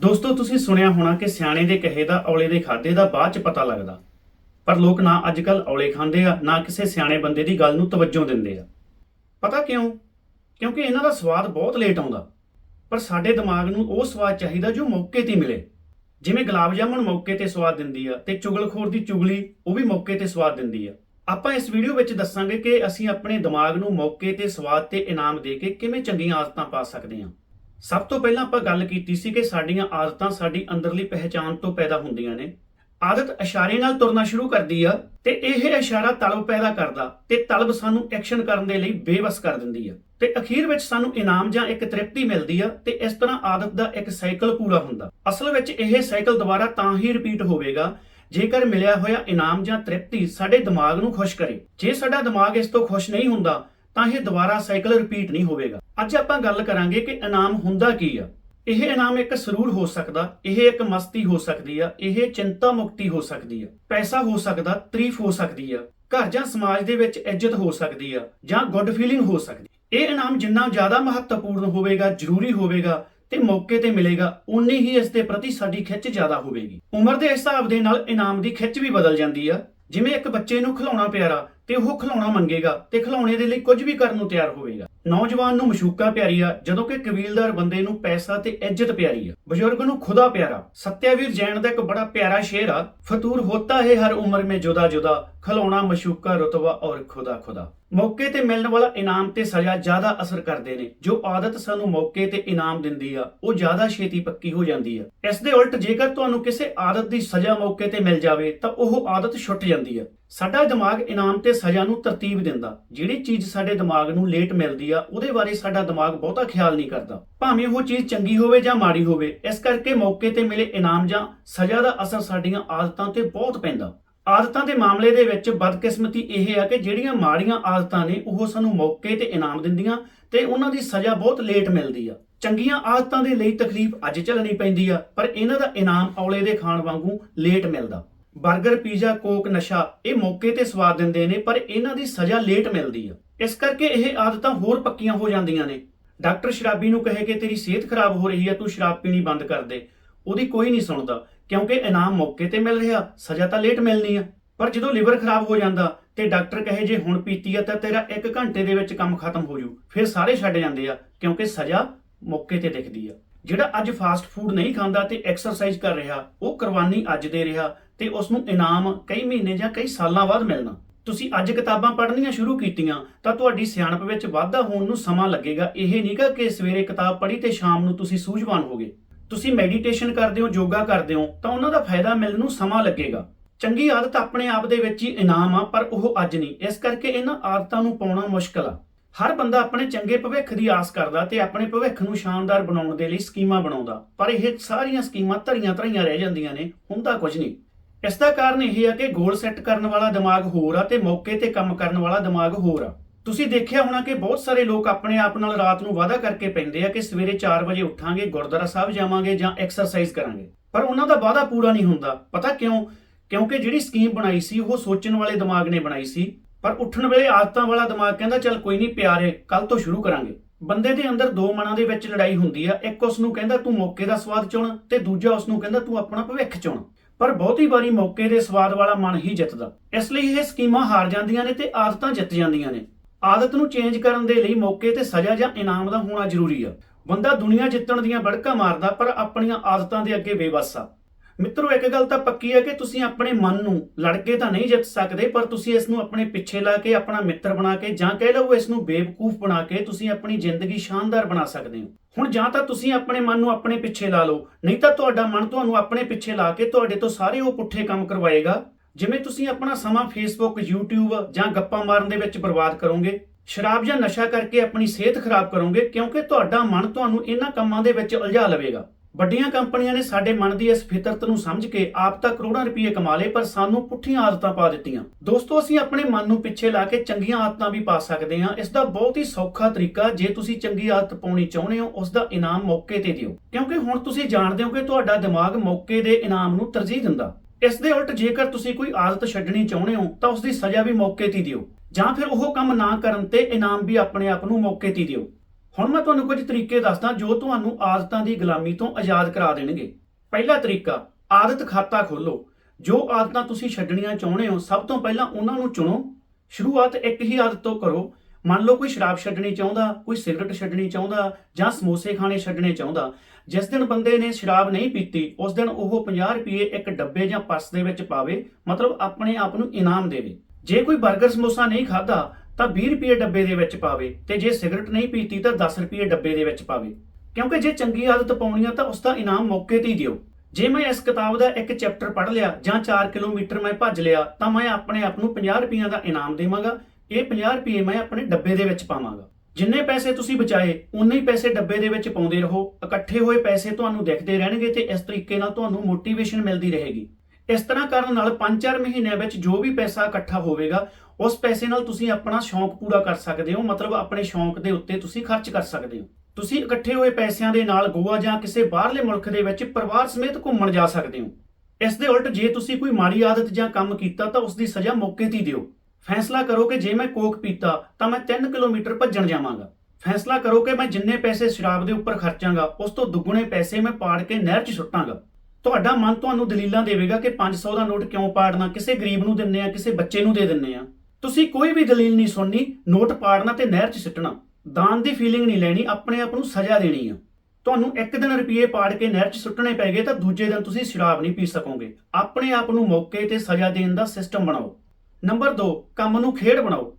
ਦੋਸਤੋ, ਤੁਸੀਂ ਸੁਣਿਆ ਹੋਣਾ ਕਿ ਸਿਆਣੇ ਦੇ ਕਹੇ ਦਾ, ਔਲੇ ਦੇ ਖਾਦੇ ਦਾ ਬਾਅਦ ਚ ਪਤਾ ਲੱਗਦਾ। ਪਰ ਲੋਕ ਨਾ ਅੱਜਕੱਲ ਔਲੇ ਖਾਂਦੇ ਆ, ਨਾ ਕਿਸੇ ਸਿਆਣੇ ਬੰਦੇ ਦੀ ਗੱਲ ਨੂੰ ਤਵੱਜੋ ਦਿੰਦੇ ਆ। ਪਤਾ ਕਿਉਂ? ਕਿਉਂਕਿ ਇਹਨਾਂ ਦਾ ਸਵਾਦ ਬਹੁਤ ਲੇਟ ਆਉਂਦਾ। ਪਰ ਸਾਡੇ ਦਿਮਾਗ ਨੂੰ ਉਹ ਸਵਾਦ ਚਾਹੀਦਾ ਜੋ ਮੌਕੇ ਤੇ ਮਿਲੇ। ਜਿਵੇਂ ਗੁਲਾਬ ਜਾਮੁਨ ਮੌਕੇ ਤੇ ਸਵਾਦ ਦਿੰਦੀ ਆ ਤੇ ਚੁਗਲਖੋਰ ਦੀ ਚੁਗਲੀ, ਉਹ ਵੀ ਮੌਕੇ ਤੇ ਸਵਾਦ ਦਿੰਦੀ ਆ। ਆਪਾਂ ਇਸ ਵੀਡੀਓ ਵਿੱਚ ਦੱਸਾਂਗੇ ਕਿ ਅਸੀਂ ਆਪਣੇ ਦਿਮਾਗ ਨੂੰ ਮੌਕੇ ਤੇ, ਸਵਾਦ ਤੇ ਇਨਾਮ ਦੇ ਕੇ ਕਿਵੇਂ ਚੰਗੀਆਂ ਆਦਤਾਂ ਪਾ ਸਕਦੇ ਹਾਂ। ਸਭ ਤੋਂ ਪਹਿਲਾਂ ਆਪਾਂ ਗੱਲ ਕੀਤੀ ਸੀ ਕਿ ਸਾਡੀਆਂ ਆਦਤਾਂ ਸਾਡੀ ਅੰਦਰਲੀ ਪਹਿਚਾਣ ਤੋਂ ਪੈਦਾ ਹੁੰਦੀਆਂ ਨੇ। ਆਦਤ ਇਸ਼ਾਰੇ ਨਾਲ ਤੁਰਨਾ ਸ਼ੁਰੂ ਕਰਦੀ ਆ ਤੇ ਇਹ ਇਸ਼ਾਰਾ ਤਲਬ ਪੈਦਾ ਕਰਦਾ ਤੇ ਤਲਬ ਸਾਨੂੰ ਐਕਸ਼ਨ ਕਰਨ ਦੇ ਲਈ ਬੇਵਸ ਕਰ ਦਿੰਦੀ ਆ। ਤੇ ਅਖੀਰ ਵਿੱਚ ਸਾਨੂੰ ਇਨਾਮ ਜਾਂ ਇੱਕ ਤ੍ਰਿਪਤੀ ਮਿਲਦੀ ਆ ਤੇ ਇਸ ਤਰ੍ਹਾਂ ਆਦਤ ਦਾ ਇੱਕ ਸਾਈਕਲ ਪੂਰਾ ਹੁੰਦਾ। ਅਸਲ ਵਿੱਚ ਇਹ ਸਾਈਕਲ ਦੁਬਾਰਾ ਤਾਂ ਹੀ ਰਿਪੀਟ ਹੋਵੇਗਾ, ਜੇਕਰ ਮਿਲਿਆ ਹੋਇਆ ਇਨਾਮ ਜਾਂ ਤ੍ਰਿਪਤੀ ਸਾਡੇ ਦਿਮਾਗ ਨੂੰ ਖੁਸ਼ ਕਰੇ। ਜੇ ਸਾਡਾ ਦਿਮਾਗ ਇਸ ਤੋਂ ਖੁਸ਼ ਨਹੀਂ ਹੁੰਦਾ ਤਾਂ ਇਹ ਦੁਬਾਰਾ ਸਾਈਕਲ ਰਿਪੀਟ ਨਹੀਂ ਹੋਵੇਗਾ। ਅੱਜ ਆਪਾਂ ਗੱਲ ਕਰਾਂਗੇ ਕਿ ਇਨਾਮ ਹੁੰਦਾ ਕੀ ਆ। ਇਹ ਇਨਾਮ ਇੱਕ ਸਰੂਰ ਹੋ ਸਕਦਾ, ਇਹ ਇੱਕ ਮਸਤੀ ਹੋ ਸਕਦੀ ਆ, ਇਹ ਚਿੰਤਾ ਮੁਕਤੀ ਹੋ ਸਕਦੀ ਆ। ਪੈਸਾ ਹੋ ਸਕਦਾ, ਤਾਰੀਫ ਹੋ ਸਕਦੀ ਆ। ਘਰ ਜਾਂ ਸਮਾਜ ਦੇ ਵਿੱਚ ਇੱਜ਼ਤ ਹੋ ਸਕਦੀ ਆ, ਜਾਂ ਗੁੱਡ ਫੀਲਿੰਗ ਹੋ ਸਕਦੀ। ਇਹ ਇਨਾਮ ਜਿੰਨਾ ਜ਼ਿਆਦਾ ਮਹੱਤਵਪੂਰਨ ਹੋਵੇਗਾ, ਜ਼ਰੂਰੀ ਹੋਵੇਗਾ ਤੇ ਮੌਕੇ ਤੇ ਮਿਲੇਗਾ ਉਨੀ ਹੀ ਇਸ ਦੇ ਪ੍ਰਤੀ ਸਾਡੀ ਖਿੱਚ ਜ਼ਿਆਦਾ ਹੋਵੇਗੀ। ਉਮਰ ਦੇ ਹਿਸਾਬ ਦੇ ਨਾਲ ਇਨਾਮ ਦੀ ਖਿੱਚ ਵੀ ਬਦਲ ਜਾਂਦੀ ਆ। ਜਿਵੇਂ ਇੱਕ ਬੱਚੇ ਨੂੰ ਖਿਲਾਉਣਾ ਪਿਆਰਾ ਤੇ ਉਹ ਖਿਲਾਉਣਾ ਮੰਗੇਗਾ ਤੇ ਖਿਲਾਉਣੇ ਦੇ ਲਈ ਕੁਝ ਵੀ ਕਰਨ ਨੂੰ ਤਿਆਰ ਹੋਵੇਗਾ। ਨੌਜਵਾਨ ਨੂੰ ਮਸ਼ੂਕਾ ਪਿਆਰੀ ਆ, ਜਦੋਂ ਕਿ ਕਬੀਲਦਾਰ ਬੰਦੇ ਨੂੰ ਪੈਸਾ ਤੇ ਇੱਜ਼ਤ ਪਿਆਰੀ ਆ। ਬਜ਼ੁਰਗ ਨੂੰ ਖੁਦਾ ਪਿਆਰਾ। ਸਤਿਆਵੀਰ ਜੈਨ ਦਾ ਇੱਕ ਬੜਾ ਪਿਆਰਾ ਸ਼ੇਰ ਆ, ਫਤੂਰ ਹੋਤਾ ਹੈ ਹਰ ਉਮਰ ਮੇ ਜੁਦਾ ਜੁਦਾ ਖਿਲਾਉਣਾ ਮਸ਼ੂਕਾ ਰਤਬਾ ਔਰ ਖੁਦਾ ਖੁਦਾ ਮੌਕੇ ਤੇ ਮਿਲਣ ਵਾਲਾ ਇਨਾਮ ਤੇ ਸਜ਼ਾ ਜ਼ਿਆਦਾ ਅਸਰ ਕਰਦੇ ਨੇ। ਜੋ ਆਦਤ ਸਾਨੂੰ ਮੌਕੇ ਤੇ ਇਨਾਮ ਦਿੰਦੀ ਆ, ਉਹ ਜ਼ਿਆਦਾ ਛੇਤੀ ਪੱਕੀ ਹੋ ਜਾਂਦੀ ਆ। ਇਸ ਦੇ ਉਲਟ ਜੇਕਰ ਤੁਹਾਨੂੰ ਕਿਸੇ ਆਦਤ ਦੀ ਸਜ਼ਾ ਮੌਕੇ ਤੇ ਮਿਲ ਜਾਵੇ, ਤਾਂ ਉਹ ਆਦਤ ਛੁੱਟ ਜਾਂਦੀ ਆ। ਸਾਡਾ ਦਿਮਾਗ ਇਨਾਮ ਤੇ ਸਜ਼ਾ ਨੂੰ ਤਰਤੀਬ ਦਿੰਦਾ। ਜਿਹੜੀ ਚੀਜ਼ ਸਾਡੇ ਦਿਮਾਗ ਨੂੰ ਲੇਟ ਮਿਲਦੀ ਆ, ਉਹਦੇ ਬਾਰੇ ਸਾਡਾ ਦਿਮਾਗ ਬਹੁਤਾ ਖਿਆਲ ਨਹੀਂ ਕਰਦਾ। ਭਾਵੇਂ ਉਹ ਚੀਜ਼ ਚੰਗੀ ਹੋਵੇ ਜਾਂ ਮਾੜੀ ਹੋਵੇ, ਇਸ ਕਰਕੇ ਮੌਕੇ ਤੇ ਮਿਲੇ ਇਨਾਮ ਜਾਂ ਸਜ਼ਾ ਦਾ ਅਸਰ ਸਾਡੀਆਂ ਆਦਤਾਂ ਤੇ ਬਹੁਤ ਪੈਂਦਾ। ਆਦਤਾਂ ਦੇ ਮਾਮਲੇ ਦੇ ਵਿੱਚ ਬਦਕਿਸਮਤੀ ਇਹ ਆ ਕਿ ਜਿਹੜੀਆਂ ਮਾੜੀਆਂ ਆਦਤਾਂ ਨੇ, ਉਹ ਸਾਨੂੰ ਮੌਕੇ ਤੇ ਇਨਾਮ ਦਿੰਦੀਆਂ ਤੇ ਉਹਨਾਂ ਦੀ ਸਜ਼ਾ ਬਹੁਤ ਲੇਟ ਮਿਲਦੀ ਆ। ਚੰਗੀਆਂ ਆਦਤਾਂ ਦੇ ਲਈ ਤਕਲੀਫ ਅੱਜ ਝੱਲਣੀ ਪੈਂਦੀ ਆ, ਪਰ ਇਹਨਾਂ ਦਾ ਇਨਾਮ ਔਲੇ ਦੇ ਖਾਣ ਵਾਂਗੂ ਲੇਟ ਮਿਲਦਾ। 버ਗਰ ਪੀਜ਼ਾ, ਕੋਕ, ਨਸ਼ਾ, ਇਹ ਮੌਕੇ ਤੇ ਸਵਾਦ ਦਿੰਦੇ ਨੇ, ਪਰ ਇਹਨਾਂ ਦੀ ਸਜ਼ਾ ਲੇਟ ਮਿਲਦੀ ਆ। ਇਸ ਕਰਕੇ ਇਹ ਆਦਤਾਂ ਹੋਰ ਪੱਕੀਆਂ ਹੋ ਜਾਂਦੀਆਂ ਨੇ। ਡਾਕਟਰ ਸ਼ਰਾਬੀ ਨੂੰ ਕਹੇ ਕਿ ਤੇਰੀ ਸਿਹਤ ਖਰਾਬ ਹੋ ਰਹੀ ਹੈ ਤੂੰ ਸ਼ਰਾਬ ਪੀਣੀ ਬੰਦ ਕਰ ਦੇ। ਉਹਦੀ ਕੋਈ ਨਹੀਂ ਸੁਣਦਾ। ਕਿਉਂਕਿ ਇਨਾਮ ਮੌਕੇ ਤੇ ਮਿਲ ਰਿਹਾ, ਸਜ਼ਾ ਤਾਂ ਲੇਟ ਮਿਲਣੀ ਆ। ਪਰ ਜਦੋਂ ਲਿਵਰ ਖਰਾਬ ਹੋ ਜਾਂਦਾ ਤੇ ਡਾਕਟਰ ਕਹੇ ਜੇ ਹੁਣ ਪੀਤੀ ਆ ਤਾਂ ਤੇਰਾ 1 ਘੰਟੇ ਦੇ ਵਿੱਚ ਕੰਮ ਖਤਮ ਹੋ ਜੂ। ਫਿਰ ਸਾਰੇ ਛੱਡ ਜਾਂਦੇ ਆ, ਕਿਉਂਕਿ ਸਜ਼ਾ ਮੌਕੇ ਤੇ ਦਿਖਦੀ ਆ। ਜਿਹੜਾ ਅੱਜ ਫਾਸਟ ਫੂਡ ਨਹੀਂ ਖਾਂਦਾ ਤੇ ਐਕਸਰਸਾਈਜ਼ ਕਰ ਰਿਹਾ, ਉਹ ਕੁਰਬਾਨੀ ਅੱਜ ਦੇ ਰਿਹਾ ਤੇ ਉਸ ਨੂੰ ਇਨਾਮ ਕਈ ਮਹੀਨੇ ਜਾਂ ਕਈ ਸਾਲਾਂ ਬਾਅਦ ਮਿਲਣਾ। ਤੁਸੀਂ ਅੱਜ ਕਿਤਾਬਾਂ ਪੜ੍ਹਨੀਆਂ ਸ਼ੁਰੂ ਕੀਤੀਆਂ, ਤਾਂ ਤੁਹਾਡੀ ਸਿਆਣਪ ਵਿੱਚ ਵਾਧਾ ਹੋਣ ਨੂੰ ਸਮਾਂ ਲੱਗੇਗਾ। ਇਹ ਨਹੀਂਗਾ ਕਿ ਸਵੇਰੇ ਕਿਤਾਬ ਪੜ੍ਹੀ ਤੇ ਸ਼ਾਮ ਨੂੰ ਤੁਸੀਂ ਸੂਝਵਾਨ ਹੋਗੇ। ਤੁਸੀਂ ਮੈਡੀਟੇਸ਼ਨ ਕਰਦੇ ਹੋ, ਯੋਗਾ ਕਰਦੇ ਹੋ, ਤਾਂ ਉਹਨਾਂ ਦਾ ਫਾਇਦਾ ਮਿਲਣ ਨੂੰ ਸਮਾਂ ਲੱਗੇਗਾ। ਚੰਗੀ ਆਦਤ ਆਪਣੇ ਆਪ ਦੇ ਵਿੱਚ ਹੀ ਇਨਾਮ ਆ, ਪਰ ਉਹ ਅੱਜ ਨਹੀਂ। ਇਸ ਕਰਕੇ ਇਹਨਾਂ ਆਦਤਾਂ ਨੂੰ ਪਾਉਣਾ ਮੁਸ਼ਕਲ ਆ। ਹਰ ਬੰਦਾ ਆਪਣੇ ਚੰਗੇ ਭਵਿੱਖ ਦੀ ਆਸ ਕਰਦਾ ਤੇ ਆਪਣੇ ਭਵਿੱਖ ਨੂੰ ਸ਼ਾਨਦਾਰ ਬਣਾਉਣ ਦੇ ਲਈ ਸਕੀਮਾਂ ਬਣਾਉਂਦਾ। ਪਰ ਇਹ ਸਾਰੀਆਂ ਸਕੀਮਾਂ ਧਰੀਆਂ ਧਰੀਆਂ ਰਹਿ ਜਾਂਦੀਆਂ ਨੇ ਹੁੰਦਾ ਕੁਝ ਨਹੀਂ। ਇਸ ਦਾ ਕਾਰਨ ਇਹ ਆ ਕਿ ਗੋਲ ਸੈੱਟ ਕਰਨ ਵਾਲਾ ਦਿਮਾਗ ਹੋਰ ਆ ਤੇ ਮੌਕੇ ਤੇ ਕੰਮ ਕਰਨ ਵਾਲਾ ਦਿਮਾਗ ਹੋਰ ਆ। ਤੁਸੀਂ ਦੇਖਿਆ ਹੋਣਾ ਕਿ ਬਹੁਤ ਸਾਰੇ ਲੋਕ ਆਪਣੇ ਆਪ ਨਾਲ ਰਾਤ ਨੂੰ ਵਾਅਦਾ ਕਰਕੇ ਪੈਂਦੇ ਆ ਕਿ ਸਵੇਰੇ 4 ਵਜੇ ਉੱਠਾਂਗੇ, ਗੁਰਦੁਆਰਾ ਸਾਹਿਬ ਜਾਵਾਂਗੇ ਜਾਂ ਐਕਸਰਸਾਈਜ਼ ਕਰਾਂਗੇ। ਪਰ ਉਹਨਾਂ ਦਾ ਵਾਅਦਾ ਪੂਰਾ ਨਹੀਂ ਹੁੰਦਾ। ਪਤਾ ਕਿਉਂ? ਕਿਉਂਕਿ ਜਿਹੜੀ ਸਕੀਮ ਬਣਾਈ ਸੀ, ਉਹ ਸੋਚਣ ਵਾਲੇ ਦਿਮਾਗ ਨੇ ਬਣਾਈ ਸੀ। ਪਰ ਉੱਠਣ ਵੇਲੇ ਆਦਤਾਂ ਵਾਲਾ ਦਿਮਾਗ ਕਹਿੰਦਾ, ਚੱਲ ਕੋਈ ਨਹੀਂ ਪਿਆਰੇ ਕੱਲ ਤੋਂ ਸ਼ੁਰੂ ਕਰਾਂਗੇ। ਬੰਦੇ ਦੇ ਅੰਦਰ ਦੋ ਮਨਾਂ ਦੇ ਵਿੱਚ ਲੜਾਈ ਹੁੰਦੀ ਆ। ਇੱਕ ਉਸ ਨੂੰ ਕਹਿੰਦਾ, ਤੂੰ ਮੌਕੇ ਦਾ ਸਵਾਦ ਚੁਣ। ਤੇ ਦੂਜਾ ਉਸ ਨੂੰ ਕਹਿੰਦਾ, ਤੂੰ ਆਪਣਾ ਭਵਿੱਖ ਚੁਣ। ਪਰ ਬਹੁਤੀ ਵਾਰੀ ਮੌਕੇ ਦੇ ਸਵਾਦ ਵਾਲਾ ਮਨ ਹੀ ਜਿੱਤਦਾ। ਇਸ ਲਈ ਇਹ ਸਕੀਮਾਂ ਹਾਰ ਜਾਂਦੀਆਂ ਨੇ ਤੇ ਆਦਤਾਂ ਜਿੱਤ ਜਾਂਦੀਆਂ ਨੇ। ਆਦਤ ਨੂੰ ਚੇਂਜ ਕਰਨ ਦੇ ਲਈ ਮੌਕੇ ਤੇ ਸਜ਼ਾ ਜਾਂ ਇਨਾਮ ਦਾ ਹੋਣਾ ਜ਼ਰੂਰੀ ਆ। ਬੰਦਾ ਦੁਨੀਆ ਜਿੱਤਣ ਦੀਆਂ ਬੜਕਾ ਮਾਰਦਾ, ਪਰ ਆਪਣੀਆਂ ਆਦਤਾਂ ਦੇ ਅੱਗੇ ਬੇਵੱਸ। ਆ ਮਿੱਤਰੋ, ਇੱਕ ਗੱਲ ਤਾਂ ਪੱਕੀ ਹੈ ਕਿ ਤੁਸੀਂ ਆਪਣੇ ਮਨ ਨੂੰ ਲੜ ਕੇ ਤਾਂ ਨਹੀਂ ਜਿੱਤ ਸਕਦੇ, ਪਰ ਤੁਸੀਂ ਇਸ ਨੂੰ ਆਪਣੇ ਪਿੱਛੇ ਲਾ ਕੇ, ਆਪਣਾ ਮਿੱਤਰ ਬਣਾ ਕੇ, ਜਾਂ ਕਹਿ ਲਓ ਇਸ ਨੂੰ ਬੇਵਕੂਫ ਬਣਾ ਕੇ, ਤੁਸੀਂ ਆਪਣੀ ਜ਼ਿੰਦਗੀ ਸ਼ਾਨਦਾਰ ਬਣਾ ਸਕਦੇ ਹੋ। ਹੁਣ ਜਾਂ ਤਾਂ ਤੁਸੀਂ ਆਪਣੇ ਮਨ ਨੂੰ ਆਪਣੇ ਪਿੱਛੇ ਲਾ ਲਓ, ਨਹੀਂ ਤਾਂ ਤੁਹਾਡਾ ਮਨ ਤੁਹਾਨੂੰ ਆਪਣੇ ਪਿੱਛੇ ਲਾ ਕੇ ਤੁਹਾਡੇ ਤੋਂ ਸਾਰੇ ਉਹ ਪੁੱਠੇ ਕੰਮ ਕਰਵਾਏਗਾ। ਜਿਵੇਂ ਤੁਸੀਂ ਆਪਣਾ ਸਮਾਂ ਫੇਸਬੁੱਕ YouTube ਜਾਂ ਗੱਪਾਂ ਮਾਰਨ ਦੇ ਵਿੱਚ ਬਰਬਾਦ ਕਰੋਗੇ, ਸ਼ਰਾਬ ਜਾਂ ਨਸ਼ਾ ਕਰਕੇ ਆਪਣੀ ਸਿਹਤ ਖਰਾਬ ਕਰੋਗੇ, ਕਿਉਂਕਿ ਤੁਹਾਡਾ ਮਨ ਤੁਹਾਨੂੰ ਇਹਨਾਂ ਕੰਮਾਂ ਦੇ ਵਿੱਚ ਉਲਝਾ ਲਵੇਗਾ। ਵੱਡੀਆਂ ਕੰਪਨੀਆਂ ਨੇ ਸਾਡੇ ਮਨ ਦੀ ਇਸ ਫਿਤਰਤ ਨੂੰ ਸਮਝ ਕੇ ਆਪ ਤਾਂ ਕਰੋੜਾਂ ਰੁਪਏ ਕਮਾ ਲਏ, ਪਰ ਸਾਨੂੰ ਪੁੱਠੀਆਂ ਆਦਤਾਂ ਪਾ ਦਿੱਤੀਆਂ। ਦੋਸਤੋ, ਅਸੀਂ ਆਪਣੇ ਮਨ ਨੂੰ ਪਿੱਛੇ ਲਾ ਕੇ ਚੰਗੀਆਂ ਆਦਤਾਂ ਵੀ ਪਾ ਸਕਦੇ ਹਾਂ। ਇਸ ਦਾ ਬਹੁਤ ਹੀ ਸੌਖਾ ਤਰੀਕਾ, ਜੇ ਤੁਸੀਂ ਚੰਗੀ ਆਦਤ ਪਾਉਣੀ ਚਾਹੁੰਦੇ ਹੋ, ਉਸ ਦਾ ਇਨਾਮ ਮੌਕੇ ਤੇ ਦਿਓ। ਕਿਉਂਕਿ ਹੁਣ ਤੁਸੀਂ ਜਾਣਦੇ ਹੋ ਕਿ ਤੁਹਾਡਾ ਦਿਮਾਗ ਮੌਕੇ ਦੇ ਇਨਾਮ ਨੂੰ ਤਰਜੀਹ ਦਿੰਦਾ। ਇਸ ਦੇ ਉਲਟ ਜੇਕਰ ਤੁਸੀਂ ਕੋਈ ਆਦਤ ਛੱਡਣੀ ਚਾਹੁੰਦੇ ਹੋ, ਤਾਂ ਉਸ ਦੀ ਸਜ਼ਾ ਵੀ ਮੌਕੇ ਤੇ ਦਿਓ। ਜਾਂ ਫਿਰ ਉਹ ਕੰਮ ਨਾ ਕਰਨ ਤੇ ਇਨਾਮ ਵੀ ਆਪਣੇ ਆਪ ਨੂੰ ਮੌਕੇ ਤੇ ਦਿਓ। ਹੁਣ ਮੈਂ ਤੁਹਾਨੂੰ ਕੁਝ ਤਰੀਕੇ ਦੱਸਦਾ ਜੋ ਤੁਹਾਨੂੰ ਆਦਤਾਂ ਦੀ ਗੁਲਾਮੀ ਤੋਂ ਆਜ਼ਾਦ ਕਰਾ ਦੇਣਗੇ। ਪਹਿਲਾ ਤਰੀਕਾ, ਆਦਤ ਖਾਤਾ ਖੋਲੋ ਜੋ ਆਦਤਾਂ ਤੁਸੀਂ ਛੱਡਣੀਆਂ ਚਾਹੁੰਦੇ ਹੋ, ਸਭ ਤੋਂ ਪਹਿਲਾਂ ਉਹਨਾਂ ਨੂੰ ਚੁਣੋ। ਸ਼ੁਰੂਆਤ ਇੱਕ ਹੀ ਆਦਤ ਤੋਂ ਕਰੋ। ਮੰਨ ਲਓ ਕੋਈ ਸ਼ਰਾਬ ਛੱਡਣੀ ਚਾਹੁੰਦਾ, ਕੋਈ ਸਿਗਰਟ ਛੱਡਣੀ ਚਾਹੁੰਦਾ, ਜਾਂ ਸਮੋਸੇ ਖਾਣੇ ਛੱਡਣੇ ਚਾਹੁੰਦਾ। ਜਿਸ ਦਿਨ ਬੰਦੇ ਨੇ ਸ਼ਰਾਬ ਨਹੀਂ ਪੀਤੀ, ਉਸ ਦਿਨ ਉਹ 50 ਰੁਪਏ ਇੱਕ ਡੱਬੇ ਜਾਂ ਪਰਸ ਦੇ ਵਿੱਚ ਪਾਵੇ, ਮਤਲਬ ਆਪਣੇ ਆਪ ਨੂੰ ਇਨਾਮ ਦੇਵੇ। ਜੇ ਕੋਈ 버ਗਰ ਸਮੋਸਾ ਨਹੀਂ ਖਾਦਾ ਤਾਂ 20 ਰੁਪਏ ਡੱਬੇ ਦੇ ਵਿੱਚ ਪਾਵੇ ਤੇ ਜੇ ਸਿਗਰਟ ਨਹੀਂ ਪੀਤੀ, ਤਾਂ 10 ਰੁਪਏ ਡੱਬੇ ਦੇ ਵਿੱਚ ਪਾਵੇ। ਕਿਉਂਕਿ ਜੇ ਚੰਗੀ ਆਦਤ ਪਾਉਣੀ ਆ, ਤਾਂ ਉਸ ਦਾ ਇਨਾਮ ਮੌਕੇ ਤੇ ਹੀ ਦਿਓ। ਜੇ ਮੈਂ ਇਸ ਕਿਤਾਬ ਦਾ ਇੱਕ ਚੈਪਟਰ ਪੜ੍ਹ ਲਿਆ ਜਾਂ 4 ਕਿਲੋਮੀਟਰ ਮੈਂ ਭੱਜ ਲਿਆ, ਤਾਂ ਮੈਂ ਆਪਣੇ ਆਪ ਨੂੰ 50 ਰੁਪਈਆਂ ਦਾ ਇਨਾਮ ਦੇਵਾਂਗਾ। ਇਹ 50 ਰੁਪਏ ਮੈਂ ਆਪਣੇ ਡੱਬੇ ਦੇ ਵਿੱਚ ਪਾਵਾਂਗਾ। ਜਿੰਨੇ ਪੈਸੇ ਤੁਸੀਂ ਬਚਾਏ ਉਨੇ ਹੀ ਪੈਸੇ ਡੱਬੇ ਦੇ ਵਿੱਚ ਪਾਉਂਦੇ ਰਹੋ। ਇਕੱਠੇ ਹੋਏ ਪੈਸੇ ਤੁਹਾਨੂੰ ਦਿਖਦੇ ਰਹਿਣਗੇ ਤੇ ਇਸ ਤਰੀਕੇ ਨਾਲ ਤੁਹਾਨੂੰ ਮੋਟੀਵੇਸ਼ਨ ਮਿਲਦੀ ਰਹੇਗੀ। ਇਸ ਤਰ੍ਹਾਂ ਕਰਨ ਨਾਲ 5-4 ਮਹੀਨਿਆਂ ਵਿੱਚ ਜੋ ਵੀ ਪੈਸਾ ਇਕੱਠਾ ਹੋਵੇਗਾ, ਉਸ ਪੈਸੇ ਨਾਲ ਤੁਸੀਂ ਆਪਣਾ ਸ਼ੌਂਕ ਪੂਰਾ ਕਰ ਸਕਦੇ ਹੋ। ਮਤਲਬ ਆਪਣੇ ਸ਼ੌਂਕ ਦੇ ਉੱਤੇ ਤੁਸੀਂ ਖਰਚ ਕਰ ਸਕਦੇ ਹੋ। ਤੁਸੀਂ ਇਕੱਠੇ ਹੋਏ ਪੈਸਿਆਂ ਦੇ ਨਾਲ ਗੋਆ ਜਾਂ ਕਿਸੇ ਬਾਹਰਲੇ ਮੁਲਕ ਦੇ ਵਿੱਚ ਪਰਿਵਾਰ ਸਮੇਤ ਘੁੰਮਣ ਜਾ ਸਕਦੇ ਹੋ। ਇਸ ਦੇ ਉਲਟ ਜੇ ਤੁਸੀਂ ਕੋਈ ਮਾੜੀ ਆਦਤ ਜਾਂ ਕੰਮ ਕੀਤਾ ਤਾਂ ਉਸ ਦੀ ਸਜ਼ਾ ਮੌਕੇ ਤੇ ਹੀ ਦਿਓ। ਫੈਸਲਾ ਕਰੋ ਕਿ ਜੇ ਮੈਂ ਕੋਕ ਪੀਤਾ ਤਾਂ ਮੈਂ 3 ਕਿਲੋਮੀਟਰ ਭੱਜਣ ਜਾਵਾਂਗਾ। ਫੈਸਲਾ ਕਰੋ ਕਿ ਮੈਂ ਜਿੰਨੇ ਪੈਸੇ ਸ਼ਰਾਬ ਦੇ ਉੱਪਰ ਖਰਚਾਂਗਾ, ਉਸ ਤੋਂ ਦੁੱਗਣੇ ਪੈਸੇ ਮੈਂ ਪਾੜ ਕੇ ਨਹਿਰ 'ਚ ਸੁੱਟਾਂਗਾ। ਤੁਹਾਡਾ ਮਨ ਤੁਹਾਨੂੰ ਦਲੀਲਾਂ ਦੇਵੇਗਾ ਕਿ 500 ਦਾ ਨੋਟ ਕਿਉਂ ਪਾੜਨਾ, ਕਿਸੇ ਗਰੀਬ ਨੂੰ ਦਿੰਨੇ ਆ, ਕਿਸੇ ਬੱਚੇ ਨੂੰ ਦੇ ਦਿੰਨੇ ਆ। ਤੁਸੀਂ ਕੋਈ ਵੀ ਦਲੀਲ ਨਹੀਂ ਸੁਣਨੀ, ਨੋਟ ਪਾੜਨਾ ਤੇ ਨਹਿਰ 'ਚ ਸਿੱਟਣਾ। ਦਾਨ ਦੀ ਫੀਲਿੰਗ ਨਹੀਂ ਲੈਣੀ, ਆਪਣੇ ਆਪ ਨੂੰ ਸਜ਼ਾ ਦੇਣੀ ਆ। ਤੁਹਾਨੂੰ ਇੱਕ ਦਿਨ ਰੁਪਏ ਪਾੜ ਕੇ ਨਹਿਰ 'ਚ ਸੁੱਟਣੇ ਪੈਗੇ ਤਾਂ ਦੂਜੇ ਦਿਨ ਤੁਸੀਂ ਸ਼ਰਾਬ ਨਹੀਂ ਪੀ ਸਕੋਗੇ। ਆਪਣੇ ਆਪ ਨੂੰ ਮੌਕੇ ਤੇ ਸਜ਼ਾ ਦੇਣ ਦਾ ਸਿਸਟਮ ਬਣਾਓ। ਨੰਬਰ 2 ਕੰਮ ਨੂੰ ਖੇਡ ਬਣਾਓ।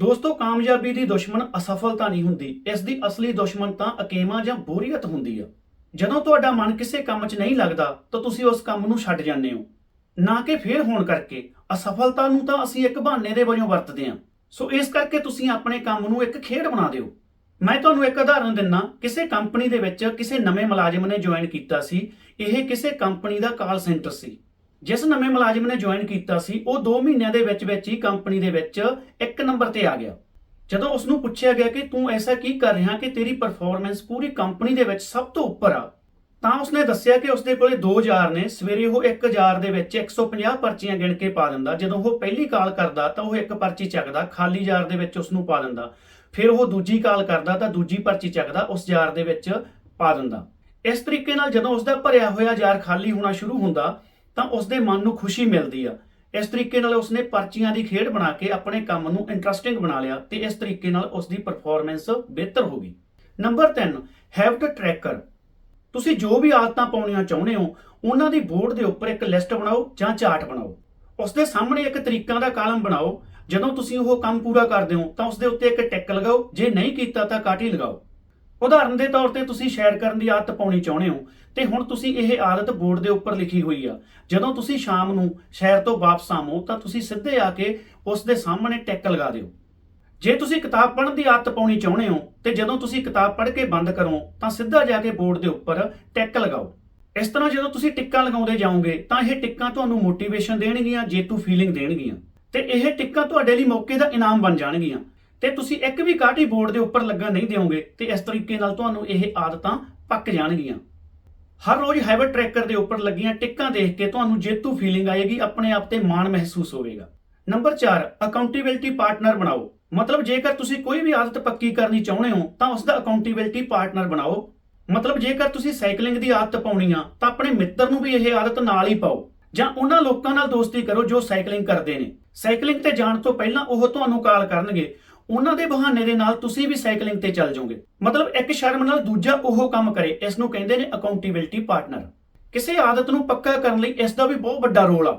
ਦੋਸਤੋ, ਕਾਮਯਾਬੀ ਦੀ ਦੁਸ਼ਮਣ ਅਸਫਲਤਾ ਨਹੀਂ ਹੁੰਦੀ। ਇਸ ਦੀ ਅਸਲੀ ਦੁਸ਼ਮਣ ਤਾਂ ਅਕੇਮਾ ਜਾਂ ਬੋਰੀਅਤ ਹੁੰਦੀ ਆ। ਜਦੋਂ ਤੁਹਾਡਾ ਮਨ ਕਿਸੇ ਕੰਮ 'ਚ ਨਹੀਂ ਲੱਗਦਾ, ਤਾਂ ਤੁਸੀਂ ਉਸ ਕੰਮ ਨੂੰ ਛੱਡ ਜਾਂਦੇ ਹੋ। ਨਾ ਕਿ ਫੇਲ ਹੋਣ ਕਰਕੇ। ਅਸਫਲਤਾ ਨੂੰ ਤਾਂ ਅਸੀਂ ਇੱਕ ਬਹਾਨੇ ਦੇ ਵਜੋਂ ਵਰਤਦੇ ਹਾਂ। ਸੋ ਇਸ ਕਰਕੇ ਤੁਸੀਂ ਆਪਣੇ ਕੰਮ ਨੂੰ ਇੱਕ ਖੇਡ ਬਣਾ ਦਿਓ। ਮੈਂ ਤੁਹਾਨੂੰ ਇੱਕ ਉਦਾਹਰਨ ਦਿੰਨਾ। ਕਿਸੇ ਕੰਪਨੀ ਦੇ ਵਿੱਚ ਕਿਸੇ ਨਵੇਂ ਮੁਲਾਜ਼ਮ ਨੇ ਜੁਆਇਨ ਕੀਤਾ ਸੀ। ਇਹ ਕਿਸੇ ਕੰਪਨੀ ਦਾ ਕਾਲ ਸੈਂਟਰ ਸੀ। ਜਿਸ ਨਵੇਂ ਮੁਲਾਜ਼ਮ ਨੇ ਜੁਆਇਨ ਕੀਤਾ ਸੀ, ਉਹ 2 ਮਹੀਨਿਆਂ ਦੇ ਵਿੱਚ ਵਿੱਚ ਹੀ ਕੰਪਨੀ ਦੇ ਵਿੱਚ ਇੱਕ ਨੰਬਰ ਤੇ ਆ ਗਿਆ। ਜਦੋਂ ਉਸ ਨੂੰ ਪੁੱਛਿਆ ਗਿਆ ਕਿ ਤੂੰ ਐਸਾ ਕੀ ਕਰ ਰਿਹਾ ਕਿ ਤੇਰੀ ਪਰਫਾਰਮੈਂਸ ਪੂਰੀ ਕੰਪਨੀ ਦੇ ਵਿੱਚ ਸਭ ਤੋਂ ਉੱਪਰ ਆ, ਤਾਂ ਉਸਨੇ ਦੱਸਿਆ ਕਿ ਉਸਦੇ ਕੋਲੇ 2000 ਨੇ, ਸਵੇਰੇ ਉਹ 1000 ਦੇ ਵਿੱਚ 150 ਪਰਚੀਆਂ ਗਿਣ ਕੇ ਪਾ ਦਿੰਦਾ। ਜਦੋਂ ਉਹ ਪਹਿਲੀ ਕਾਲ ਕਰਦਾ, ਤਾਂ ਉਹ ਇੱਕ ਪਰਚੀ ਚੱਕਦਾ, ਖਾਲੀ ਜ਼ਾਰ ਦੇ ਵਿੱਚ ਉਸ ਨੂੰ ਪਾ ਦਿੰਦਾ। ਫਿਰ ਉਹ ਦੂਜੀ ਕਾਲ ਕਰਦਾ, ਤਾਂ ਦੂਜੀ ਪਰਚੀ ਚੱਕਦਾ, ਉਸ ਜ਼ਾਰ ਦੇ ਵਿੱਚ ਪਾ ਦਿੰਦਾ। ਇਸ ਤਰੀਕੇ ਨਾਲ ਜਦੋਂ ਉਸ ਦਾ ਭਰਿਆ ਹੋਇਆ ਯਾਰ ਖਾਲੀ ਹੋਣਾ ਸ਼ੁਰੂ ਹੁੰਦਾ ਤਾਂ ਉਸਦੇ ਮਨ ਨੂੰ ਖੁਸ਼ੀ ਮਿਲਦੀ ਆ। ਇਸ ਤਰੀਕੇ ਨਾਲ ਉਸਨੇ ਪਰਚੀਆਂ ਦੀ ਖੇਡ ਬਣਾ ਕੇ ਆਪਣੇ ਕੰਮ ਨੂੰ ਇੰਟਰਸਟਿੰਗ ਬਣਾ ਲਿਆ ਤੇ ਇਸ ਤਰੀਕੇ ਨਾਲ ਉਸਦੀ ਪਰਫਾਰਮੈਂਸ ਬਿਹਤਰ ਹੋ ਗਈ। ਨੰਬਰ 3 ਹੈਵ ਟੂ ਟਰੈਕਰ ਤੁਸੀਂ ਜੋ ਵੀ ਆਦਤਾਂ ਪਾਉਣੀਆਂ ਚਾਹੁੰਦੇ ਹੋ, ਉਹਨਾਂ ਦੀ ਬੋਰਡ ਦੇ ਉੱਪਰ ਇੱਕ ਲਿਸਟ ਬਣਾਓ ਜਾਂ ਚਾਰਟ ਬਣਾਓ। ਉਸ ਦੇ ਸਾਹਮਣੇ ਇੱਕ ਤਰੀਕਾਂ ਦਾ ਕਾਲਮ ਬਣਾਓ। ਜਦੋਂ ਤੁਸੀਂ ਉਹ ਕੰਮ ਪੂਰਾ ਕਰਦੇ ਹੋ, ਤਾਂ ਉਸ ਦੇ ਉੱਤੇ ਇੱਕ ਟਿਕ ਲਗਾਓ। ਜੇ ਨਹੀਂ ਕੀਤਾ ਤਾਂ ਕਾਟੀ ਲਗਾਓ। ਉਦਾਹਰਨ ਦੇ ਤੌਰ ਤੇ ਤੁਸੀਂ ਸ਼ੇਅਰ ਕਰਨ ਦੀ ਆਦਤ ਪਾਉਣੀ ਚਾਹੁੰਦੇ ਹੋ ਤੇ ਹੁਣ ਤੁਸੀਂ ਇਹ ਆਦਤ ਬੋਰਡ ਦੇ ਉੱਪਰ ਲਿਖੀ ਹੋਈ ਆ। ਜਦੋਂ ਤੁਸੀਂ ਸ਼ਾਮ ਨੂੰ ਸ਼ਹਿਰ ਤੋਂ ਵਾਪਸ ਆਵੋ, ਤਾਂ ਤੁਸੀਂ ਸਿੱਧੇ ਆ ਕੇ ਉਸ ਦੇ ਸਾਹਮਣੇ ਟਿਕ ਲਗਾ ਦਿਓ। ਜੇ ਤੁਸੀਂ ਕਿਤਾਬ ਪੜ੍ਹਨ ਦੀ ਆਦਤ ਪਾਉਣੀ ਚਾਹੁੰਦੇ ਹੋ, ਤੇ ਜਦੋਂ ਤੁਸੀਂ ਕਿਤਾਬ ਪੜ੍ਹ ਕੇ ਬੰਦ ਕਰੋ, ਤਾਂ ਸਿੱਧਾ ਜਾ ਕੇ ਬੋਰਡ ਦੇ ਉੱਪਰ ਟਿਕ ਲਗਾਓ। ਇਸ ਤਰ੍ਹਾਂ ਜਦੋਂ ਤੁਸੀਂ ਟਿੱਕਾਂ ਲਗਾਉਂਦੇ ਜਾਓਗੇ, ਤਾਂ ਇਹ ਟਿੱਕਾਂ ਤੁਹਾਨੂੰ ਮੋਟੀਵੇਸ਼ਨ ਦੇਣਗੀਆਂ, ਜੇਤੂ ਫੀਲਿੰਗ ਦੇਣਗੀਆਂ। ਤੇ ਇਹ ਟਿੱਕਾਂ ਤੁਹਾਡੇ ਲਈ ਮੌਕੇ ਦਾ ਇਨਾਮ ਬਣ ਜਾਣਗੀਆਂ। ਤੇ ਤੁਸੀਂ ਇੱਕ ਵੀ ਕਾਟੀ ਬੋਰਡ ਦੇ ਉੱਪਰ ਲੱਗਣ ਨਹੀਂ ਦਿਓਗੇ, ਤੇ ਇਸ ਤਰੀਕੇ ਨਾਲ ਤੁਹਾਨੂੰ ਇਹ ਆਦਤਾਂ ਪੱਕ ਜਾਣਗੀਆਂ। ਹਰ ਰੋਜ਼ ਹੈਬਿਟ ਟਰੈਕਰ ਦੇ ਉੱਪਰ ਲੱਗੀਆਂ ਟਿੱਕਾਂ ਦੇਖ ਕੇ ਤੁਹਾਨੂੰ ਜੇਤੂ ਫੀਲਿੰਗ ਆਏਗੀ, ਆਪਣੇ ਆਪ ਤੇ ਮਾਣ ਮਹਿਸੂਸ ਹੋਵੇਗਾ। ਨੰਬਰ 4 ਅਕਾਊਂਟੇਬਿਲਟੀ ਪਾਰਟਨਰ ਬਣਾਓ। ਮਤਲਬ ਜੇਕਰ ਤੁਸੀਂ ਕੋਈ ਵੀ ਆਦਤ ਪੱਕੀ ਕਰਨੀ ਚਾਹੁੰਦੇ ਹੋ, ਤਾਂ ਉਸ ਦਾ ਅਕਾਊਂਟੇਬਿਲਟੀ ਪਾਰਟਨਰ ਬਣਾਓ। ਮਤਲਬ ਜੇਕਰ ਤੁਸੀਂ ਸਾਈਕਲਿੰਗ ਦੀ ਆਦਤ ਪਾਉਣੀ ਆ, ਤਾਂ ਆਪਣੇ ਮਿੱਤਰ ਨੂੰ ਵੀ ਇਹ ਆਦਤ ਨਾਲ ਹੀ ਪਾਓ। ਜਾਂ ਉਹਨਾਂ ਲੋਕਾਂ ਨਾਲ ਦੋਸਤੀ ਕਰੋ ਜੋ ਸਾਈਕਲਿੰਗ ਕਰਦੇ ਨੇ। ਸਾਈਕਲਿੰਗ ਤੇ ਜਾਣ ਤੋਂ ਪਹਿਲਾਂ ਉਹ ਤੁਹਾਨੂੰ ਕਾਲ ਕਰਨਗੇ। ਉਹਨਾਂ ਦੇ ਬਹਾਨੇ ਦੇ ਨਾਲ ਤੁਸੀਂ ਵੀ ਸਾਈਕਲਿੰਗ ਤੇ ਚੱਲ ਜਾਓਗੇ। ਮਤਲਬ ਇੱਕ ਸ਼ਰਮ ਨਾਲ ਦੂਜਾ ਉਹ ਕੰਮ ਕਰੇ ਇਸ ਨੂੰ ਕਹਿੰਦੇ ਨੇ ਅਕਾਊਂਟੇਬਿਲਟੀ ਪਾਰਟਨਰ ਕਿਸੇ ਆਦਤ ਨੂੰ ਪੱਕਾ ਕਰਨ ਲਈ ਇਸ ਦਾ ਵੀ ਬਹੁਤ ਵੱਡਾ ਰੋਲ ਆ।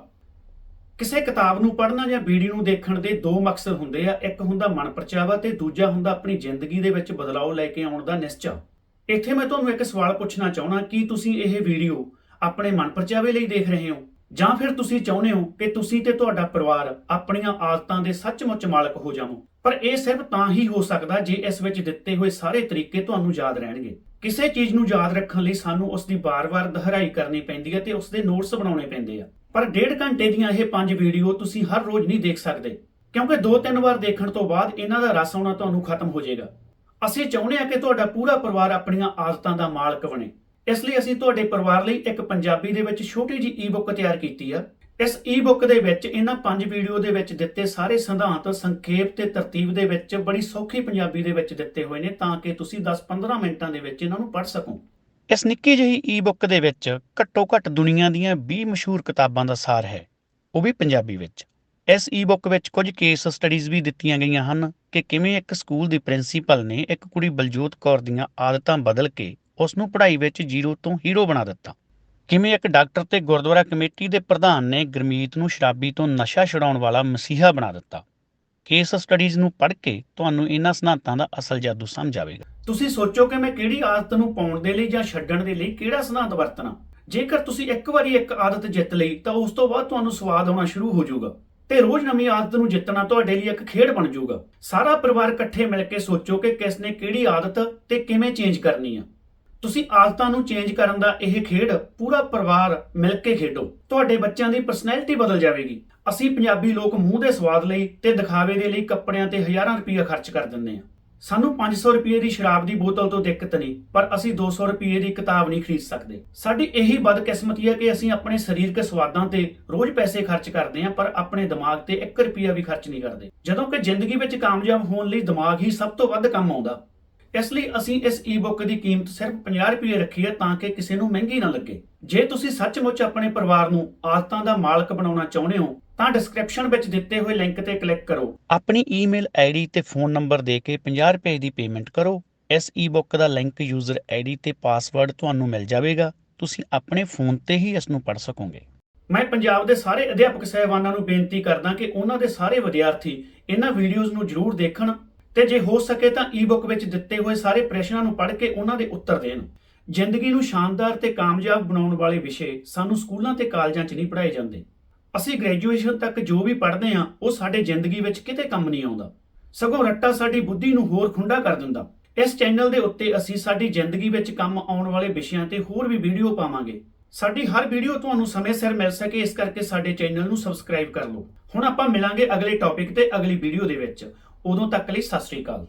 ਕਿਸੇ ਕਿਤਾਬ ਨੂੰ ਪੜ੍ਹਨਾ ਜਾਂ ਵੀਡੀਓ ਨੂੰ ਦੇਖਣ ਦੇ ਦੋ ਮਕਸਦ ਹੁੰਦੇ ਆ। ਇੱਕ ਹੁੰਦਾ ਮਨਪਰਚਾਵਾ ਤੇ ਦੂਜਾ ਹੁੰਦਾ ਆਪਣੀ ਜ਼ਿੰਦਗੀ ਦੇ ਵਿੱਚ ਬਦਲਾਅ ਲੈ ਕੇ ਆਉਣ ਦਾ ਨਿਸ਼ਚਾ। ਇੱਥੇ ਮੈਂ ਤੁਹਾਨੂੰ ਇੱਕ ਸਵਾਲ ਪੁੱਛਣਾ ਚਾਹੁੰਦਾ, ਕਿ ਤੁਸੀਂ ਇਹ ਵੀਡੀਓ ਆਪਣੇ ਮਨਪਰਚਾਵੇ ਲਈ ਦੇਖ ਰਹੇ ਹੋ? ਜਾਂ ਫਿਰ ਤੁਸੀਂ ਚਾਹੁੰਦੇ ਹੋ ਕਿ ਤੁਸੀਂ ਤੇ ਤੁਹਾਡਾ ਪਰਿਵਾਰ ਆਪਣੀਆਂ ਆਦਤਾਂ ਦੇ ਸੱਚਮੁੱਚ ਮਾਲਕ ਹੋ ਜਾਵੋ? ਪਰ ਇਹ ਸਿਰਫ ਤਾਂ ਹੀ ਹੋ ਸਕਦਾ ਜੇ ਇਸ ਵਿੱਚ ਦਿੱਤੇ ਹੋਏ ਸਾਰੇ ਤਰੀਕੇ ਤੁਹਾਨੂੰ ਯਾਦ ਰਹਿਣਗੇ। ਕਿਸੇ ਚੀਜ਼ ਨੂੰ ਯਾਦ ਰੱਖਣ ਲਈ ਸਾਨੂੰ ਉਸ ਦੀ ਬਾਰ-ਬਾਰ ਦੁਹਰਾਈ ਕਰਨੀ ਪੈਂਦੀ ਹੈ ਤੇ ਉਸ ਦੇ ਨੋਟਸ ਬਣਾਉਣੇ ਪੈਂਦੇ ਆ। ਪਰ ਡੇਢ ਘੰਟੇ ਦੀਆਂ ਇਹ ਪੰਜ ਵੀਡੀਓ ਤੁਸੀਂ ਹਰ ਰੋਜ਼ ਨਹੀਂ ਦੇਖ ਸਕਦੇ, ਕਿਉਂਕਿ ਦੋ ਤਿੰਨ ਵਾਰ ਦੇਖਣ ਤੋਂ ਬਾਅਦ ਇਹਨਾਂ ਦਾ ਰਸ ਆਉਣਾ ਤੁਹਾਨੂੰ ਖਤਮ ਹੋ ਜਾਏਗਾ। ਅਸੀਂ ਚਾਹੁੰਦੇ ਹਾਂ ਕਿ ਤੁਹਾਡਾ ਪੂਰਾ ਪਰਿਵਾਰ ਆਪਣੀਆਂ ਆਦਤਾਂ ਦਾ ਮਾਲਕ ਬਣੇ। ਇਸ ਲਈ ਅਸੀਂ ਤੁਹਾਡੇ ਪਰਿਵਾਰ ਲਈ ਇੱਕ ਪੰਜਾਬੀ ਦੇ ਵਿੱਚ ਛੋਟੀ ਜਿਹੀ ਈ-ਬੁੱਕ ਤਿਆਰ ਕੀਤੀ ਆ। ਇਸ ਈ-ਬੁੱਕ ਦੇ ਵਿੱਚ, ਇਹਨਾਂ ਪੰਜ ਵੀਡੀਓ ਦੇ ਵਿੱਚ ਦਿੱਤੇ ਸਾਰੇ ਸਿਧਾਂਤ, ਸੰਖੇਪ ਤੇ ਤਰਤੀਬ ਦੇ ਵਿੱਚ ਬੜੀ ਸੌਖੀ ਪੰਜਾਬੀ ਦੇ ਵਿੱਚ ਦਿੱਤੇ ਹੋਏ ਨੇ ਤਾਂ ਕਿ ਤੁਸੀਂ 10-15 ਮਿੰਟਾਂ ਦੇ ਵਿੱਚ ਇਹਨਾਂ ਨੂੰ ਪੜ੍ਹ ਸਕੋ। ਇਸ ਨਿੱਕੀ ਜਿਹੀ ਈ-ਬੁੱਕ ਦੇ ਵਿੱਚ ਘੱਟੋ ਘੱਟ ਦੁਨੀਆ ਦੀਆਂ 20 ਮਸ਼ਹੂਰ ਕਿਤਾਬਾਂ ਦਾ ਸਾਰ ਹੈ, ਉਹ ਵੀ ਪੰਜਾਬੀ ਵਿੱਚ। ਇਸ ਈ-ਬੁੱਕ ਵਿੱਚ ਕੁਝ ਕੇਸ ਸਟੱਡੀਜ਼ ਵੀ ਦਿੱਤੀਆਂ ਗਈਆਂ ਹਨ ਕਿ ਕਿਵੇਂ ਇੱਕ ਸਕੂਲ ਦੀ ਪ੍ਰਿੰਸੀਪਲ ਨੇ ਇੱਕ ਕੁੜੀ ਬਲਜੋਤ ਕੌਰ ਦੀਆਂ ਆਦਤਾਂ ਬਦਲ ਕੇ ਉਸ ਨੂੰ ਪੜ੍ਹਾਈ ਵਿੱਚ ਜ਼ੀਰੋ ਤੋਂ ਹੀਰੋ ਬਣਾ ਦਿੱਤਾ। ਕਿਵੇਂ ਇੱਕ ਡਾਕਟਰ ਤੇ ਗੁਰਦੁਆਰਾ ਕਮੇਟੀ ਦੇ ਪ੍ਰਧਾਨ ਨੇ ਗੁਰਮੀਤ ਨੂੰ ਸ਼ਰਾਬੀ ਤੋਂ ਨਸ਼ਾ ਛੁਡਾਉਣ ਵਾਲਾ ਮਸੀਹਾ ਬਣਾ ਦਿੱਤਾ? ਕੇਸ ਸਟੱਡੀਜ਼ ਨੂੰ ਪੜ੍ਹ ਕੇ ਤੁਹਾਨੂੰ ਇਹਨਾਂ ਸਿਧਾਂਤਾਂ ਦਾ ਅਸਲ ਜਾਦੂ ਸਮਝ ਆਵੇਗਾ। ਤੁਸੀਂ ਸੋਚੋ ਕਿ ਮੈਂ ਕਿਹੜੀ ਆਦਤ ਨੂੰ ਪਾਉਣ ਦੇ ਲਈ ਜਾਂ ਛੱਡਣ ਦੇ ਲਈ ਕਿਹੜਾ ਸਿਧਾਂਤ ਵਰਤਣਾ? ਜੇਕਰ ਤੁਸੀਂ ਇੱਕ ਵਾਰੀ ਇੱਕ ਆਦਤ ਜਿੱਤ ਲਈ, ਤਾਂ ਉਸ ਤੋਂ ਬਾਅਦ ਤੁਹਾਨੂੰ ਸਵਾਦ ਆਉਣਾ ਸ਼ੁਰੂ ਹੋ ਜਾਊਗਾ ਤੇ ਰੋਜ਼ ਨਵੀਂ ਆਦਤ ਨੂੰ ਜਿੱਤਣਾ ਤੁਹਾਡੇ ਲਈ ਇੱਕ ਖੇਡ ਬਣ ਜਾਊਗਾ। ਸਾਰਾ ਪਰਿਵਾਰ ਇਕੱਠੇ ਮਿਲ ਕੇ ਸੋਚੋ ਕਿ ਕਿਸ ਨੇ ਕਿਹੜੀ ਆਦਤ ਤੇ ਕਿਵੇਂ ਚੇਂਜ ਕਰਨੀ ਆ। ਤੁਸੀਂ ਆਦਤਾਂ ਨੂੰ ਚੇਂਜ ਕਰਨ ਦਾ ਇਹ ਖੇਡ ਪੂਰਾ ਪਰਿਵਾਰ ਮਿਲ ਕੇ ਖੇਡੋ। ਤੁਹਾਡੇ ਬੱਚਿਆਂ ਦੀ ਪਰਸਨੈਲਿਟੀ ਬਦਲ ਜਾਵੇਗੀ। ਅਸੀਂ ਪੰਜਾਬੀ ਲੋਕ ਮੂੰਹ ਦੇ ਸਵਾਦ ਲਈ ਤੇ ਦਿਖਾਵੇ ਦੇ ਲਈ ਕੱਪੜਿਆਂ ਤੇ ਹਜ਼ਾਰਾਂ ਰੁਪਏ ਖਰਚ ਕਰ ਦਿੰਦੇ ਹਾਂ। ਸਾਨੂੰ 500 ਰੁਪਏ ਦੀ ਸ਼ਰਾਬ ਦੀ ਬੋਤਲ ਤੋਂ ਦਿੱਕਤ ਨਹੀਂ, ਪਰ ਅਸੀਂ 200 ਰੁਪਏ ਦੀ ਕਿਤਾਬ ਨਹੀਂ ਖਰੀਦ ਸਕਦੇ। ਸਾਡੀ ਇਹੀ ਬਦਕਿਸਮਤੀ ਹੈ ਕਿ ਅਸੀਂ ਆਪਣੇ ਸਰੀਰਕ ਸਵਾਦਾਂ ਤੇ ਰੋਜ਼ ਪੈਸੇ ਖਰਚ ਕਰਦੇ ਹਾਂ, ਪਰ ਆਪਣੇ ਦਿਮਾਗ ਤੇ 1 ਰੁਪਿਆ ਵੀ ਖਰਚ ਨਹੀਂ ਕਰਦੇ। ਜਦੋਂ ਕਿ ਜ਼ਿੰਦਗੀ ਵਿੱਚ ਕਾਮਯਾਬ ਹੋਣ ਲਈ ਦਿਮਾਗ ਹੀ ਸਭ ਤੋਂ ਵੱਧ ਕੰਮ ਆਉਂਦਾ। ਇਸ ਲਈ ਅਸੀਂ ਇਸ ਈ-ਬੁੱਕ ਦੀ ਕੀਮਤ ਸਿਰਫ 50 ਰੁਪਏ ਰੱਖੀ ਹੈ ਤਾਂ ਕਿ ਕਿਸੇ ਨੂੰ ਮਹਿੰਗੀ ਨਾ ਲੱਗੇ। ਜੇ ਤੁਸੀਂ ਸੱਚਮੁੱਚ ਆਪਣੇ ਪਰਿਵਾਰ ਨੂੰ ਆਦਤਾਂ ਦਾ ਮਾਲਕ ਬਣਾਉਣਾ ਚਾਹੁੰਦੇ ਹੋ ਤਾਂ ਡਿਸਕ੍ਰਿਪਸ਼ਨ ਵਿੱਚ ਦਿੱਤੇ ਹੋਏ ਲਿੰਕ ਤੇ ਕਲਿੱਕ ਕਰੋ। ਆਪਣੀ ਈਮੇਲ ਆਈਡੀ ਤੇ ਫੋਨ ਨੰਬਰ ਦੇ ਕੇ 50 ਰੁਪਏ ਦੀ ਪੇਮੈਂਟ ਕਰੋ। ਇਸ ਈ-ਬੁੱਕ ਦਾ ਲਿੰਕ ਯੂਜ਼ਰ ਆਈਡੀ ਤੇ ਪਾਸਵਰਡ ਤੁਹਾਨੂੰ ਮਿਲ ਜਾਵੇਗਾ। ਤੁਸੀਂ ਆਪਣੇ ਫੋਨ ਤੇ ਹੀ ਇਸ ਨੂੰ ਪੜ੍ਹ ਸਕੋਗੇ। ਮੈਂ ਪੰਜਾਬ ਦੇ ਸਾਰੇ ਅਧਿਆਪਕ ਸਹਿਬਾਨਾਂ ਨੂੰ ਬੇਨਤੀ ਕਰਦਾ ਕਿ ਉਹਨਾਂ ਦੇ ਸਾਰੇ ਵਿਦਿਆਰਥੀ ਇਹਨਾਂ ਵੀਡੀਓਜ਼ ਨੂੰ ਜ਼ਰੂਰ ਦੇਖਣ ਤੇ ਜੇ ਹੋ ਸਕੇ ਤਾਂ ਈ-ਬੁੱਕ ਵਿੱਚ ਦਿੱਤੇ ਹੋਏ ਸਾਰੇ ਪ੍ਰਸ਼ਨਾਂ ਨੂੰ ਪੜ੍ਹ ਕੇ ਉਹਨਾਂ ਦੇ ਉੱਤਰ ਦੇਣ। ਜ਼ਿੰਦਗੀ ਨੂੰ ਸ਼ਾਨਦਾਰ ਤੇ ਕਾਮਯਾਬ ਬਣਾਉਣ ਵਾਲੇ ਵਿਸ਼ੇ ਸਾਨੂੰ ਸਕੂਲਾਂ ਤੇ ਕਾਲਜਾਂ 'ਚ ਨਹੀਂ ਪੜ੍ਹਾਏ ਜਾਂਦੇ। ਅਸੀਂ ਗ੍ਰੈਜੂਏਸ਼ਨ ਤੱਕ ਜੋ ਵੀ ਪੜ੍ਹਦੇ ਹਾਂ, ਉਹ ਸਾਡੇ ਜ਼ਿੰਦਗੀ ਵਿੱਚ ਕਿਤੇ ਕੰਮ ਨਹੀਂ ਆਉਂਦਾ। ਸਗੋਂ ਰੱਟਾ ਸਾਡੀ ਬੁੱਧੀ ਨੂੰ ਹੋਰ ਖੁੰਡਾ ਕਰ ਦਿੰਦਾ। ਇਸ ਚੈਨਲ ਦੇ ਉੱਤੇ ਅਸੀਂ ਸਾਡੀ ਜ਼ਿੰਦਗੀ ਵਿੱਚ ਕੰਮ ਆਉਣ ਵਾਲੇ ਵਿਸ਼ਿਆਂ ਤੇ ਹੋਰ ਵੀ ਵੀਡੀਓ ਪਾਵਾਂਗੇ। ਸਾਡੀ ਹਰ ਵੀਡੀਓ ਤੁਹਾਨੂੰ ਸਮੇਂ ਸਿਰ ਮਿਲ ਸਕੇ, ਇਸ ਕਰਕੇ ਸਾਡੇ ਚੈਨਲ ਨੂੰ ਸਬਸਕ੍ਰਾਈਬ ਕਰ ਲਓ। ਹੁਣ ਆਪਾਂ ਮਿਲਾਂਗੇ ਅਗਲੇ ਟੌਪਿਕ ਤੇ ਅਗਲੀ ਵੀਡੀਓ ਦੇ ਵਿੱਚ। ਉਦੋਂ ਤੱਕ ਲਈ ਸਤਿ ਸ਼੍ਰੀ ਅਕਾਲ।